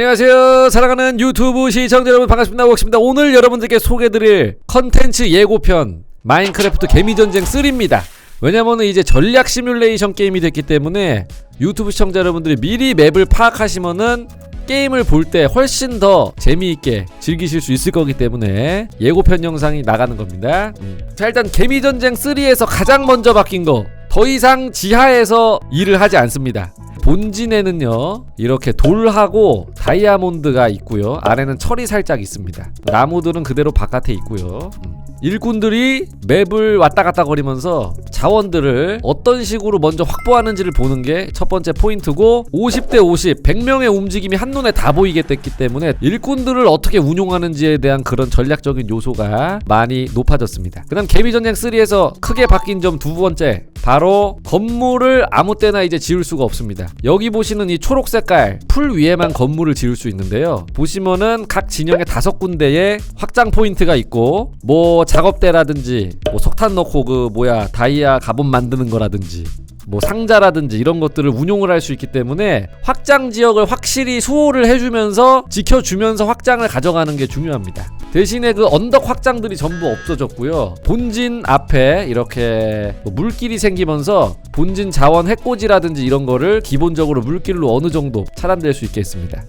안녕하세요. 사랑하는 유튜브 시청자 여러분 반갑습니다. 웍입니다. 오늘 여러분들께 소개드릴 컨텐츠 예고편 마인크래프트 개미전쟁 3입니다. 왜냐면은 이제 전략 시뮬레이션 게임이 됐기 때문에 유튜브 시청자 여러분들이 미리 맵을 파악하시면은 게임을 볼 때 훨씬 더 재미있게 즐기실 수 있을 거기 때문에 예고편 영상이 나가는 겁니다. 음. 자 일단 개미전쟁 3에서 가장 먼저 바뀐 거 더 이상 지하에서 일을 하지 않습니다. 본진에는요 이렇게 돌하고 다이아몬드가 있고요. 아래는 철이 살짝 있습니다. 나무들은 그대로 바깥에 있고요. 음. 일꾼들이 맵을 왔다 갔다 거리면서 자원들을 어떤 식으로 먼저 확보하는지를 보는 게 첫 번째 포인트고 50대 50 100명의 움직임이 한눈에 다 보이게 됐기 때문에 일꾼들을 어떻게 운용하는지에 대한 그런 전략적인 요소가 많이 높아졌습니다. 그 다음 개미전쟁 3에서 크게 바뀐 점 두 번째 바로 건물을 아무 때나 이제 지을 수가 없습니다. 여기 보시는 이 초록 색깔 풀 위에만 건물을 지을 수 있는데요. 보시면은 각 진영에 다섯 군데에 확장 포인트가 있고 뭐 작업대라든지 뭐 석탄 넣고 그 뭐야 다이아 갑옷 만드는 거라든지 뭐 상자라든지 이런 것들을 운용을 할 수 있기 때문에 확장 지역을 확실히 수호를 해주면서 지켜주면서 확장을 가져가는 게 중요합니다. 대신에 그 언덕 확장들이 전부 없어졌고요. 본진 앞에 이렇게 뭐 물길이 생기면서 본진 자원 해코지라든지 이런 거를 기본적으로 물길로 어느 정도 차단될 수 있겠습니다.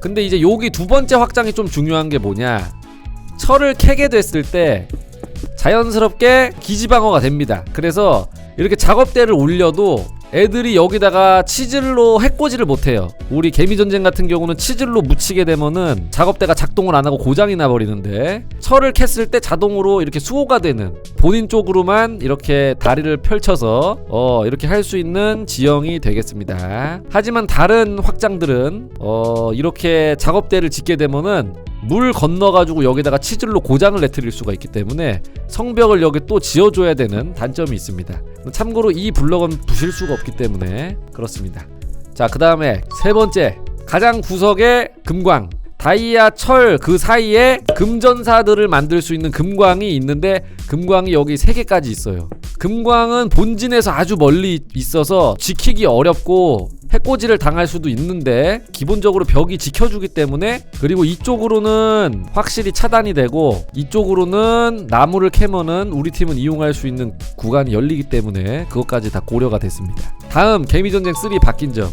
근데 이제 여기 두 번째 확장이 좀 중요한 게 뭐냐? 철을 캐게 됐을 때 자연스럽게 기지방어가 됩니다. 그래서 이렇게 작업대를 올려도 애들이 여기다가 치질로 해코지를 못해요. 우리 개미전쟁 같은 경우는 치질로 묻히게 되면은 작업대가 작동을 안 하고 고장이 나버리는데 철을 캤을 때 자동으로 이렇게 수호가 되는 본인 쪽으로만 이렇게 다리를 펼쳐서 어 이렇게 할 수 있는 지형이 되겠습니다. 하지만 다른 확장들은 어 이렇게 작업대를 짓게 되면은 물 건너가지고 여기다가 치질로 고장을 내트릴 수가 있기 때문에 성벽을 여기 또 지어줘야 되는 단점이 있습니다. 참고로 이 블럭은 부실 수가 없기 때문에 그렇습니다. 자, 그 다음에 세 번째 가장 구석에 금광. 다이아 철 그 사이에 금전사들을 만들 수 있는 금광이 있는데 금광이 여기 세 개까지 있어요. 금광은 본진에서 아주 멀리 있어서 지키기 어렵고 해코지를 당할 수도 있는데 기본적으로 벽이 지켜주기 때문에 그리고 이쪽으로는 확실히 차단이 되고 이쪽으로는 나무를 캐면은 우리 팀은 이용할 수 있는 구간이 열리기 때문에 그것까지 다 고려가 됐습니다. 다음 개미전쟁 3 바뀐 점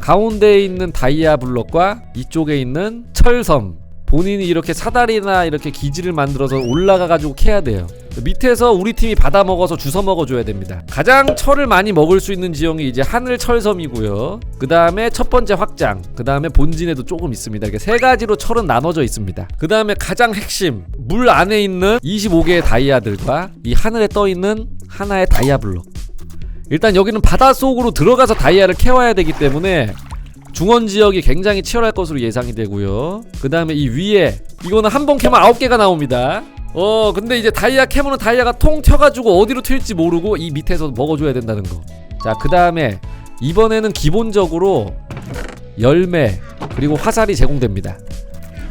가운데에 있는 다이아 블럭과 이쪽에 있는 철섬 본인이 이렇게 사다리나 이렇게 기지를 만들어서 올라가 가지고 캐야 돼요. 밑에서 우리 팀이 받아 먹어서 주워 먹어 줘야 됩니다. 가장 철을 많이 먹을 수 있는 지형이 이제 하늘 철섬이고요. 그 다음에 첫 번째 확장, 그 다음에 본진에도 조금 있습니다. 이렇게 세 가지로 철은 나눠져 있습니다. 그 다음에 가장 핵심 물 안에 있는 25개의 다이아들과 이 하늘에 떠 있는 하나의 다이아 블록. 일단 여기는 바닷속으로 들어가서 다이아를 캐와야 되기 때문에 중원 지역이 굉장히 치열할 것으로 예상이 되고요. 그 다음에 이 위에 이거는 한 번 캐면 아홉 개가 나옵니다. 어 근데 이제 다이아 캐면은 다이아가 통 튀어가지고 어디로 튈지 모르고 이 밑에서 먹어줘야 된다는 거. 자그 다음에 이번에는 기본적으로 열매 그리고 화살이 제공됩니다.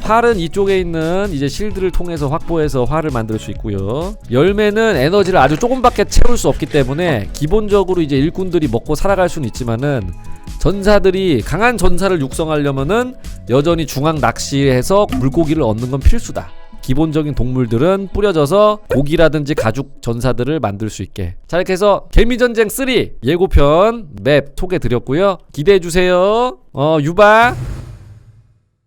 활은 이쪽에 있는 이제 실드를 통해서 확보해서 활을 만들 수 있고요. 열매는 에너지를 아주 조금밖에 채울 수 없기 때문에 기본적으로 이제 일꾼들이 먹고 살아갈 수는 있지만은 전사들이 강한 전사를 육성하려면은 여전히 중앙 낚시해서 물고기를 얻는 건 필수다. 기본적인 동물들은 뿌려져서 고기라든지 가죽 전사들을 만들 수 있게. 자 이렇게 해서 개미전쟁 3 예고편 맵 소개 드렸고요. 기대해 주세요. 어 유바